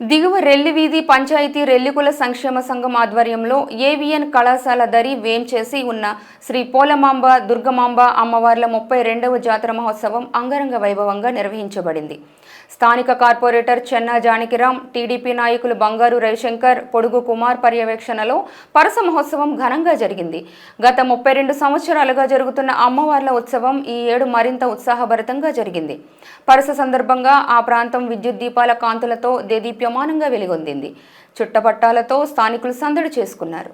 దిగువ రెల్లివీధి పంచాయతీ రెల్లికుల సంక్షేమ సంఘం ఆధ్వర్యంలో ఏవిఎన్ కళాశాల దరి వేంచేసి ఉన్న శ్రీ పోలమాంబ దుర్గమాంబ అమ్మవార్ల ముప్పై రెండవ జాతర మహోత్సవం అంగరంగ వైభవంగా నిర్వహించబడింది. స్థానిక కార్పొరేటర్ చెన్నా జానకిరాం టీడీపీ నాయకులు బంగారు రవిశంకర్ పొడుగు కుమార్ పర్యవేక్షణలో పరస మహోత్సవం ఘనంగా జరిగింది. గత ముప్పై రెండు సంవత్సరాలుగా జరుగుతున్న అమ్మవార్ల ఉత్సవం ఈ ఏడు మరింత ఉత్సాహభరితంగా జరిగింది. పరస సందర్భంగా ఆ ప్రాంతం విద్యుత్ దీపాల కాంతులతో దేదీప్యమానంగా వెలుగొందింది. చుట్టపట్టాలతో స్థానికులు సందడి చేసుకున్నారు.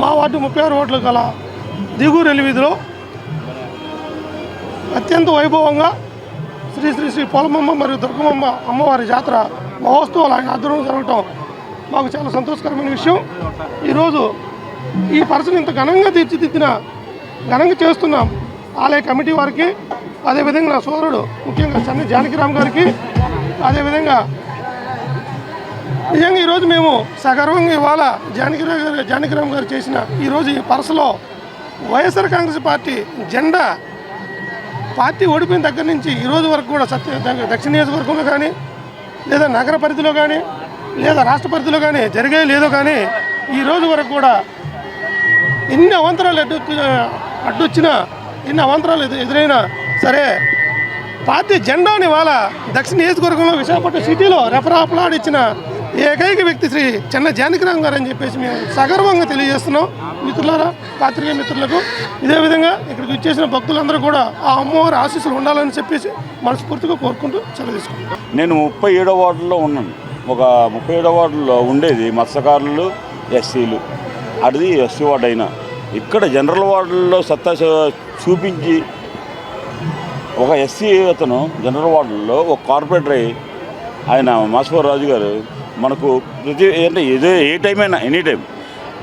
మా వార్డు ముప్పై ఆరు ఓట్ల గల దిగు రెల్లి వీధిలో అత్యంత వైభవంగా శ్రీ శ్రీ శ్రీ పొలమమ్మ మరియు దుర్గమమ్మ అమ్మవారి జాతర మహోత్సవాలు ఆయన ఆధ్వర్యంలో జరగటం మాకు చాలా సంతోషకరమైన విషయం. ఈరోజు ఈ పర్సన్ ఇంత ఘనంగా తీర్చిదిద్దిన ఘనంగా చేస్తున్నాం ఆలయ కమిటీ వారికి అదేవిధంగా నా సోదరుడు ముఖ్యంగా సన్ని జానకిరామ్ గారికి అదేవిధంగా నిజంగా ఈరోజు మేము సగర్వంగా ఇవాళ జానకిరావు గారు జానకిరామ్ గారు చేసిన ఈరోజు ఈ పరసలో వైఎస్ఆర్ కాంగ్రెస్ పార్టీ జెండా పార్టీ ఓడిపోయిన దగ్గర నుంచి ఈరోజు వరకు కూడా సత్య దక్షిణ నియోజకవర్గంలో కానీ లేదా నగర పరిధిలో కానీ లేదా రాష్ట్ర పరిధిలో కానీ జరిగే లేదో కానీ ఈ రోజు వరకు కూడా ఎన్ని అవంతరాలు అడ్డు అడ్డొచ్చినా ఎన్ని అవంతరాలు ఎదురైనా సరే పార్టీ జెండాని ఇవాళ దక్షిణ నియోజకవర్గంలో విశాఖపట్నం సిటీలో రెఫరాప్లాడిచ్చిన ఏకైక వ్యక్తి శ్రీ చిన్న జానకిరామ్ గారు అని చెప్పేసి మేము సగర్వంగా తెలియజేస్తున్నాం. మిత్రులారా పాత్రికేయ మిత్రులకు. ఇదే విధంగా ఇక్కడికి వచ్చేసిన భక్తులందరూ కూడా ఆ అమ్మవారి ఆశీస్సులు ఉండాలని చెప్పేసి మనస్ఫూర్తిగా కోరుకుంటూ సెలవు తీసుకుంటాం నేను ముప్పై ఏడో వార్డులో ఉన్నాను. ఒక ముప్పై ఏడో వార్డులో ఉండేది మత్స్యకారులు ఎస్సీలు. అది ఎస్సీ వార్డు అయినా ఇక్కడ జనరల్ వార్డుల్లో సత్తా చూపించి ఒక ఎస్సీ అతను జనరల్ వార్డుల్లో ఒక కార్పొరేటర్. అయ్యి ఆయన మాస్పూర్ రాజు గారు మనకు ప్రతి అంటే ఏదో ఏ టైం అయినా ఎనీ టైం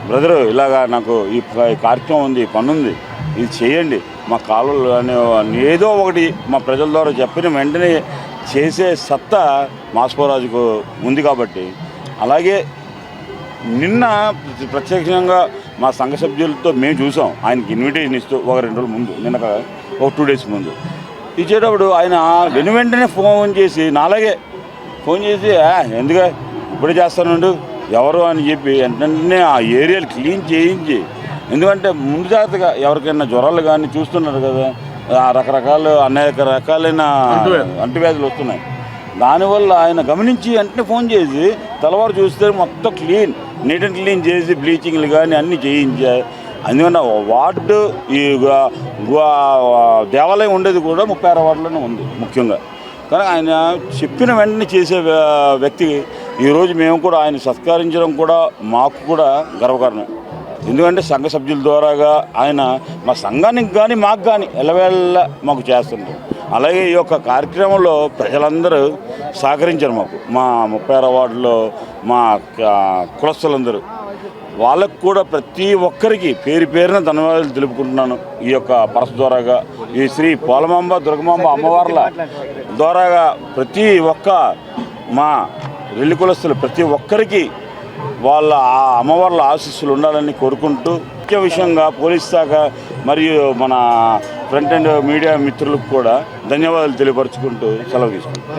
బ్రదర్ ఇలాగా నాకు ఈ కార్యక్రమం ఉంది పని ఉంది ఇది చేయండి. మా కాలువలు అనే ఏదో ఒకటి మా ప్రజల ద్వారా చెప్పిన వెంటనే చేసే సత్తా మాస్పోరాజుకు ఉంది కాబట్టి అలాగే నిన్న ప్రత్యక్షంగా మా సంఘ సభ్యులతో మేము చూసాం. ఆయనకి ఇన్విటేషన్ ఇస్తూ ఒక రెండు రోజుల ముందు నిన్న ఒక టూ డేస్ ముందు. ఇచ్చేటప్పుడు ఆయన వెను వెంటనే ఫోన్ చేసి నాలాగే ఫోన్ చేసి ఎందుకు ఇప్పుడే చేస్తానుండు? ఎవరు అని చెప్పి వెంటనే ఆ ఏరియాలు క్లీన్ చేయించి ఎందుకంటే ముందు జాగ్రత్తగా ఎవరికైనా జ్వరాలు కానీ చూస్తున్నారు కదా ఆ రకరకాల అనేక రకాలైన అంటువ్యాధులు. వస్తున్నాయి. దానివల్ల ఆయన గమనించి వెంటనే ఫోన్ చేసి తెల్లవారు చూస్తే మొత్తం క్లీన్ నీట్ అండ్ క్లీన్ చేసి బ్లీచింగ్లు కానీ అన్నీ చేయించాయి అందుకని వార్డు ఈ దేవాలయం ఉండేది కూడా ముప్పై ఆరు వార్డులోనే ఉంది ముఖ్యంగా. కానీ ఆయన చెప్పిన వెంటనే చేసే వ్య- వ్యక్తి ఈరోజు మేము కూడా ఆయన సత్కరించడం కూడా మాకు కూడా గర్వకారణం. ఎందుకంటే సంఘ సభ్యుల ద్వారాగా ఆయన మా సంఘానికి కానీ మాకు కానీ ఎల్లవేళ్ళ మాకు చేస్తుంటారు. అలాగే ఈ యొక్క కార్యక్రమంలో ప్రజలందరూ సహకరించారు మాకు. మా ముప్పై ఆరో వార్డులో మా కులస్తులందరూ. వాళ్ళకు కూడా ప్రతి ఒక్కరికి పేరు పేరున ధన్యవాదాలు తెలుపుకుంటున్నాను ఈ యొక్క పరస ద్వారాగా. ఈ శ్రీ పోలమాంబ దుర్గమాంబ అమ్మవార్ల ద్వారాగా ప్రతి ఒక్క మా వెళ్ళి కులస్తులు ప్రతి ఒక్కరికి వాళ్ళ ఆ అమ్మవార్ల ఆశీస్సులు ఉండాలని కోరుకుంటూ ముఖ్య విషయంగా పోలీస్ శాఖ మరియు మన ఫ్రంట్ అండ్ మీడియా మిత్రులకు కూడా ధన్యవాదాలు తెలియపరుచుకుంటూ సెలవు తీసుకుంటాం